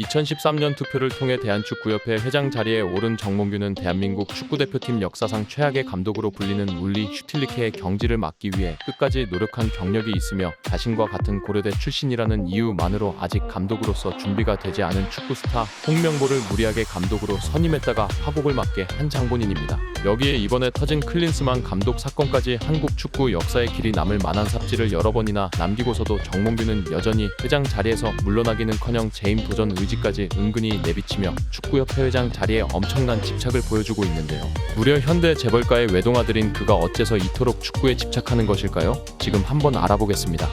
2013년 투표를 통해 대한축구협회 회장 자리에 오른 정몽규는 대한민국 축구대표팀 역사상 최악의 감독으로 불리는 울리 슈틸리케의 경지를 막기 위해 끝까지 노력한 경력이 있으며 자신과 같은 고려대 출신이라는 이유만으로 아직 감독으로서 준비가 되지 않은 축구 스타 홍명보를 무리하게 감독으로 선임했다가 파국을 맞게 한 장본인입니다. 여기에 이번에 터진 클린스만 감독 사건까지 한국 축구 역사의 길이 남을 만한 삽질을 여러 번이나 남기고서도 정몽규는 여전히 회장 자리에서 물러나기는커녕 재임 도전 의지 까지 은근히 내비치며 축구협회 회장 자리에 엄청난 집착을 보여주고 있는데요. 무려 현대 재벌가의 외동아들인 그가 어째서 이토록 축구에 집착하는 것일까요? 지금 한번 알아보겠습니다.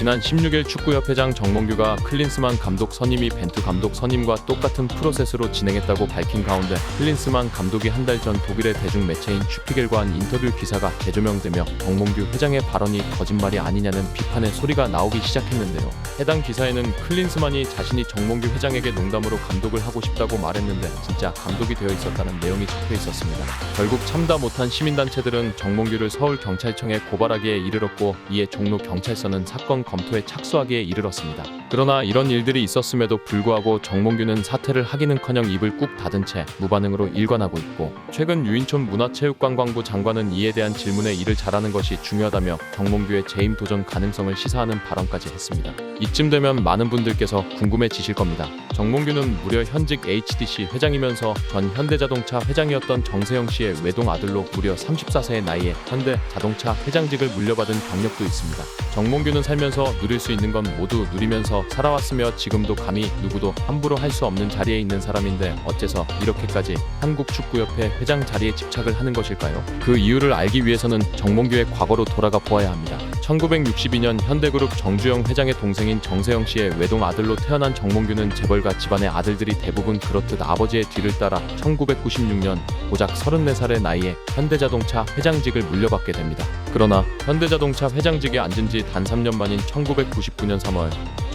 지난 16일 축구협회장 정몽규가 클린스만 감독 선임이 벤투 감독 선임과 똑같은 프로세스로 진행했다고 밝힌 가운데 클린스만 감독이 한 달 전 독일의 대중 매체인 슈피겔과 한 인터뷰 기사가 재조명되며 정몽규 회장의 발언이 거짓말이 아니냐는 비판의 소리가 나오기 시작했는데요. 해당 기사에는 클린스만이 자신이 정몽규 회장에게 농담으로 감독을 하고 싶다고 말했는데 진짜 감독이 되어 있었다는 내용이 적혀 있었습니다. 결국 참다 못한 시민단체들은 정몽규를 서울경찰청에 고발하기에 이르렀고 이에 종로 경찰서는 사건 검토에 착수하기에 이르렀습니다. 그러나 이런 일들이 있었음에도 불구하고 정몽규는 사퇴를 하기는커녕 입을 꾹 닫은 채 무반응으로 일관하고 있고 최근 유인촌 문화체육관광부 장관은 이에 대한 질문에 이를 잘하는 것이 중요하다며 정몽규의 재임 도전 가능성을 시사하는 발언까지 했습니다. 이쯤 되면 많은 분들께서 궁금해지실 겁니다. 정몽규는 무려 현직 HDC 회장이면서 전 현대자동차 회장이었던 정세영 씨의 외동 아들로 무려 34세의 나이에 현대자동차 회장직을 물려받은 경력도 있습니다. 정몽규는 살면서 누릴 수 있는 건 모두 누리면서 살아왔으며 지금도 감히 누구도 함부로 할 수 없는 자리에 있는 사람인데 어째서 이렇게까지 한국 축구협회 회장 자리에 집착을 하는 것일까요? 그 이유를 알기 위해서는 정몽규의 과거로 돌아가 보아야 합니다. 1962년 현대그룹 정주영 회장의 동생인 정세영 씨의 외동 아들로 태어난 정몽규는 재벌가 집안의 아들들이 대부분 그렇듯 아버지의 뒤를 따라 1996년 고작 34살의 나이에 현대자동차 회장직을 물려받게 됩니다. 그러나 현대자동차 회장직에 앉은 지 단 3년 만인 1999년 3월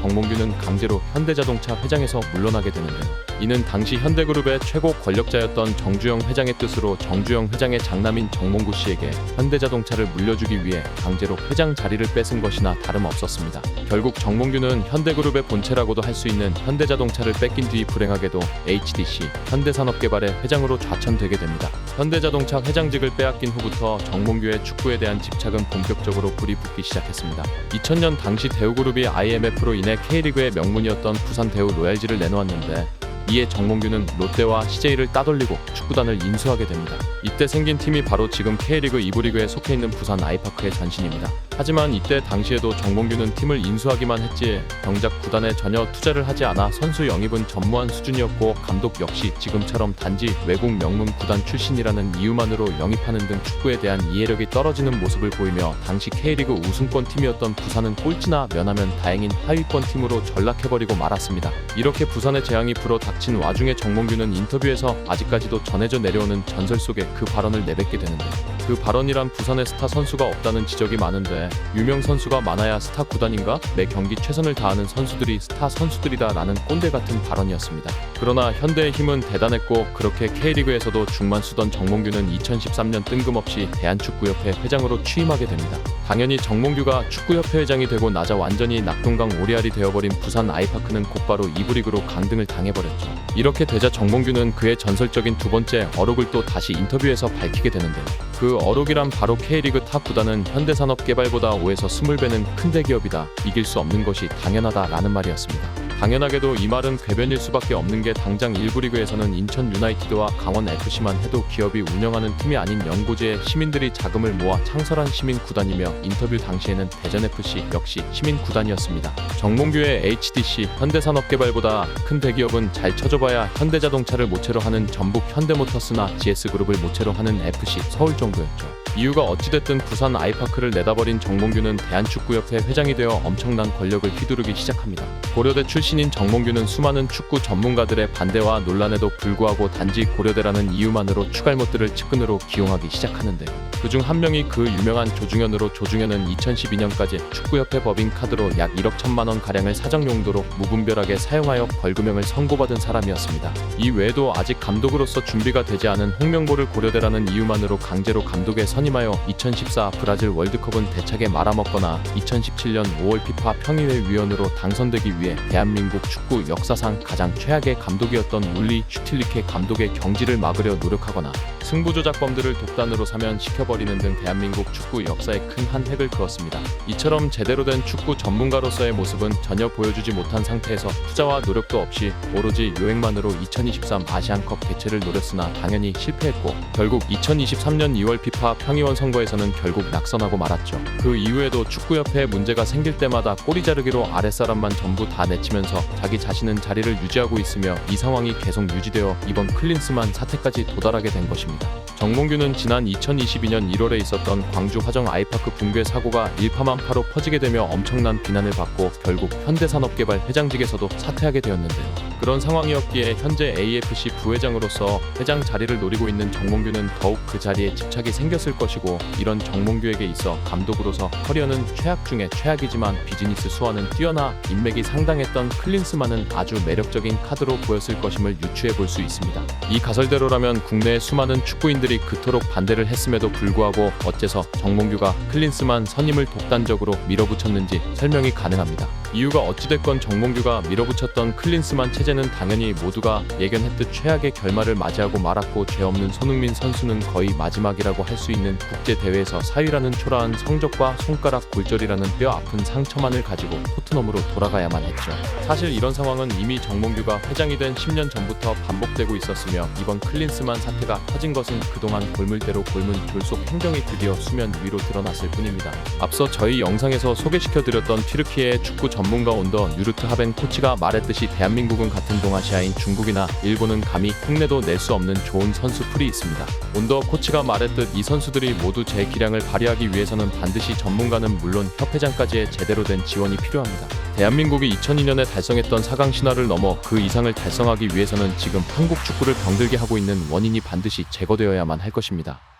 정몽규는 강제로 현대자동차 회장에서 물러나게 되는데요. 이는 당시 현대그룹의 최고 권력자였던 정주영 회장의 뜻으로 정주영 회장의 장남인 정몽구 씨에게 현대자동차를 물려주기 위해 강제로 회장 자리를 뺏은 것이나 다름없었습니다. 결국 정몽규는 현대그룹의 본체라고도 할 수 있는 현대자동차를 뺏긴 뒤 불행하게도 HDC 현대산업개발의 회장으로 좌천되게 됩니다. 현대자동차 회장직을 빼앗긴 후부터 정몽규의 축구에 대한 집착은 본격적으로 불이 붙기 시작했습니다. 2000년 당시 대우그룹이 IMF로 인해 K리그의 명문이었던 부산 대우 로얄지를 내놓았는데 이에 정몽규는 롯데와 CJ를 따돌리고 축구단을 인수하게 됩니다. 이때 생긴 팀이 바로 지금 K리그 2부 리그에 속해 있는 부산 아이파크의 전신입니다. 하지만 이때 당시에도 정몽규는 팀을 인수하기만 했지 정작 구단에 전혀 투자를 하지 않아 선수 영입은 전무한 수준이었고 감독 역시 지금처럼 단지 외국 명문 구단 출신이라는 이유만으로 영입하는 등 축구에 대한 이해력이 떨어지는 모습을 보이며 당시 K리그 우승권 팀이었던 부산은 꼴찌나 면하면 다행인 하위권 팀으로 전락해버리고 말았습니다. 이렇게 부산의 재앙이 불어 닥친 와중에 정몽규는 인터뷰에서 아직까지도 전해져 내려오는 전설 속에 그 발언을 내뱉게 되는데 그 발언이란 부산에 스타 선수가 없다는 지적이 많은데 유명 선수가 많아야 스타 구단인가? 매 경기 최선을 다하는 선수들이 스타 선수들이다 라는 꼰대 같은 발언이었습니다. 그러나 현대의 힘은 대단했고 그렇게 K리그에서도 중만 쓰던 정몽규는 2013년 뜬금없이 대한축구협회 회장으로 취임하게 됩니다. 당연히 정몽규가 축구협회 회장이 되고 나자 완전히 낙동강 오리알이 되어버린 부산 아이파크는 곧바로 2부 리그로 강등을 당해버렸죠. 이렇게 되자 정몽규는 그의 전설적인 두 번째 어록을 또 다시 인터뷰에서 밝히게 되는데요. 그 어록이란 바로 K리그 탑 구단은 현대산업개발보다 5에서 20배는 큰 대기업이다. 이길 수 없는 것이 당연하다라는 말이었습니다. 당연하게도 이 말은 궤변일 수밖에 없는 게 당장 1부 리그에서는 인천 유나이티드와 강원 FC만 해도 기업이 운영하는 팀이 아닌 연고지에 시민들이 자금을 모아 창설한 시민 구단이며 인터뷰 당시에는 대전 FC 역시 시민 구단이었습니다. 정몽규의 HDC 현대산업개발보다 큰 대기업은 잘 쳐줘봐야 현대자동차를 모체로 하는 전북 현대모터스나 GS그룹을 모체로 하는 FC 서울 정도였죠. 이유가 어찌됐든 부산 아이파크를 내다버린 정몽규는 대한축구협회 회장이 되어 엄청난 권력을 휘두르기 시작합니다. 고려대 출신인 정몽규는 수많은 축구 전문가들의 반대와 논란에도 불구하고 단지 고려대라는 이유만으로 추갈못들을 측근으로 기용하기 시작하는데요. 그중 한 명이 그 유명한 조중현으로 조중현은 2012년까지 축구협회 법인 카드로 약 1억 천만 원 가량을 사정 용도로 무분별하게 사용하여 벌금형을 선고받은 사람이었습니다. 이 외에도 아직 감독으로서 준비가 되지 않은 홍명보를 고려대라는 이유만으로 강제로 감독에 선 선임하여 2014 브라질 월드컵은 대차게 말아먹거나 2017년 5월 피파 평의회 위원으로 당선되기 위해 대한민국 축구 역사상 가장 최악의 감독이었던 울리 슈틸리케 감독의 경지를 막으려 노력하거나 승부 조작범들을 독단으로 사면 시켜버리는 등 대한민국 축구 역사에 큰 한 획을 그었습니다. 이처럼 제대로 된 축구 전문가로서의 모습은 전혀 보여주지 못한 상태에서 투자와 노력도 없이 오로지 요행만으로 2023 아시안컵 개최를 노렸으나 당연히 실패했고 결국 2023년 2월 피파 평 의원 선거에서는 결국 낙선하고 말았죠. 그 이후에도 축구협회에 문제가 생길 때마다 꼬리 자르기로 아랫사람만 전부 다 내치면서 자기 자신은 자리를 유지하고 있으며 이 상황이 계속 유지되어 이번 클린스만 사태까지 도달하게 된 것입니다. 정몽규는 지난 2022년 1월에 있었던 광주 화정 아이파크 붕괴 사고가 일파만파로 퍼지게 되며 엄청난 비난을 받고 결국 현대산업개발 회장직에서도 사퇴하게 되었는데요. 그런 상황이었기에 현재 AFC 부회장으로서 회장 자리를 노리고 있는 정몽규는 더욱 그 자리에 집착이 생겼을 것이고 이런 정몽규에게 있어 감독으로서 커리어는 최악 중에 최악이지만 비즈니스 수완은 뛰어나 인맥이 상당했던 클린스만은 아주 매력적인 카드로 보였을 것임을 유추해 볼 수 있습니다. 이 가설대로라면 국내의 수많은 축구인들이 그토록 반대를 했음에도 불구하고 어째서 정몽규가 클린스만 선임을 독단적으로 밀어붙였는지 설명이 가능합니다. 이유가 어찌됐건 정몽규가 밀어붙였던 클린스만 체제는 당연히 모두가 예견했듯 최악의 결말을 맞이하고 말았고 죄 없는 손흥민 선수는 거의 마지막이라고 할 수 있는 국제 대회에서 사위라는 초라한 성적과 손가락 골절이라는 뼈 아픈 상처만을 가지고 토트넘으로 돌아가야만 했죠. 사실 이런 상황은 이미 정몽규가 회장이 된 10년 전부터 반복되고 있었으며 이번 클린스만 사태가 터진 것은 그동안 골물대로 골문 졸속 행정이 드디어 수면 위로 드러났을 뿐입니다. 앞서 저희 영상에서 소개시켜드렸던 튀르키예의 축구 전문가 온더 유르트 하벤 코치가 말했듯이 대한민국은 같은 동아시아인 중국이나 일본은 감히 흉내도 낼 수 없는 좋은 선수 풀이 있습니다. 온더 코치가 말했듯 이 선수들이 모두 제 기량을 발휘하기 위해서는 반드시 전문가는 물론 협회장까지의 제대로 된 지원이 필요합니다. 대한민국이 2002년에 달성했던 4강 신화를 넘어 그 이상을 달성하기 위해서는 지금 한국 축구를 병들게 하고 있는 원인이 반드시 제거되어야만 할 것입니다.